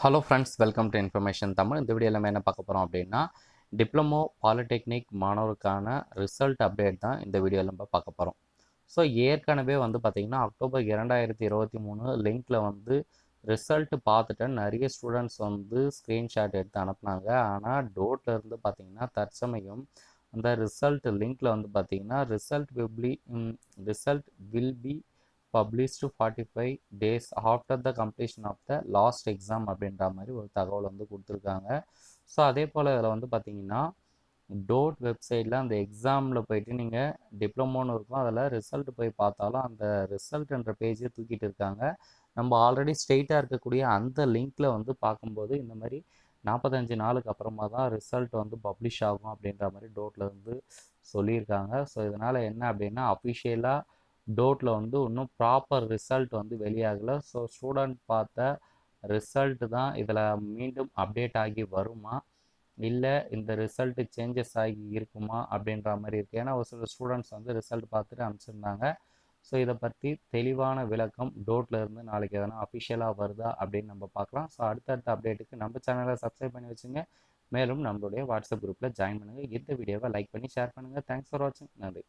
Hello friends welcome to information Tamil இந்த video நம்ம என்ன பார்க்க போகிறோம் அப்படின்னா டிப்ளமோ பாலிடெக்னிக் மாணவருக்கான ரிசல்ட் அப்டேட் தான் இந்த வீடியோவில் நம்ம பார்க்க போகிறோம் ஸோ ஏற்கனவே வந்து பார்த்திங்கன்னா அக்டோபர் இரண்டாயிரத்தி இருபத்தி மூணு லிங்க்கில் வந்து ரிசல்ட் பார்த்துட்டு நிறைய ஸ்டூடெண்ட்ஸ் வந்து ஸ்க்ரீன்ஷாட் எடுத்து அனுப்புனாங்க. ஆனால் டோட்டில் இருந்து பார்த்திங்கன்னா தற்சமயம் அந்த ரிசல்ட் லிங்க்கில் வந்து பார்த்திங்கன்னா result will be result will be published forty five days after the completion of the last exam அப்படின்ற மாதிரி ஒரு தகவல் வந்து கொடுத்துருக்காங்க. ஸோ அதே போல் இதில் வந்து பார்த்தீங்கன்னா டோட் வெப்சைட்டில் அந்த எக்ஸாமில் போயிட்டு நீங்கள் டிப்ளமோன்னு இருக்கும் அதில் ரிசல்ட் போய் பார்த்தாலும் அந்த ரிசல்ட்ன்ற பேஜை தூக்கிட்டு இருக்காங்க. நம்ம ஆல்ரெடி ஸ்ட்ரெயிட்டாக இருக்கக்கூடிய அந்த லிங்க்கில் வந்து பார்க்கும்போது இந்த மாதிரி நாற்பத்தஞ்சு நாளுக்கு அப்புறமா தான் ரிசல்ட் வந்து பப்ளிஷ் ஆகும் அப்படின்ற மாதிரி டோட்டில் வந்து சொல்லியிருக்காங்க. ஸோ இதனால் என்ன அப்படின்னா அஃபிஷியலாக டோட்டில் வந்து இன்னும் ப்ராப்பர் ரிசல்ட் வந்து வெளியாகலை. ஸோ ஸ்டூடெண்ட் பார்த்த ரிசல்ட் தான் இதில் மீண்டும் அப்டேட் ஆகி வருமா? இல்லை இந்த ரிசல்ட்டு சேஞ்சஸ் ஆகி இருக்குமா? அப்படின்ற மாதிரி இருக்குது ஏன்னா ஒரு சில ஸ்டூடெண்ட்ஸ் வந்து ரிசல்ட் பார்த்துட்டு அனுப்பிச்சிருந்தாங்க. ஸோ இதை பற்றி தெளிவான விளக்கம் டோட்டில் இருந்து நாளைக்கு எதனா அஃபிஷியலாக வருதா அப்படின்னு நம்ம பார்க்கலாம். ஸோ அடுத்தடுத்த அப்டேட்டுக்கு நம்ம சேனலை சப்ஸ்கிரைப் பண்ணி வச்சுங்க. மேலும் நம்மளுடைய வாட்ஸ்அப் குரூப்பில் ஜாயின் பண்ணுங்கள் இந்த வீடியோவை லைக் பண்ணி ஷேர் பண்ணுங்கள் தேங்க்ஸ் ஃபார் வாட்சிங் நன்றி.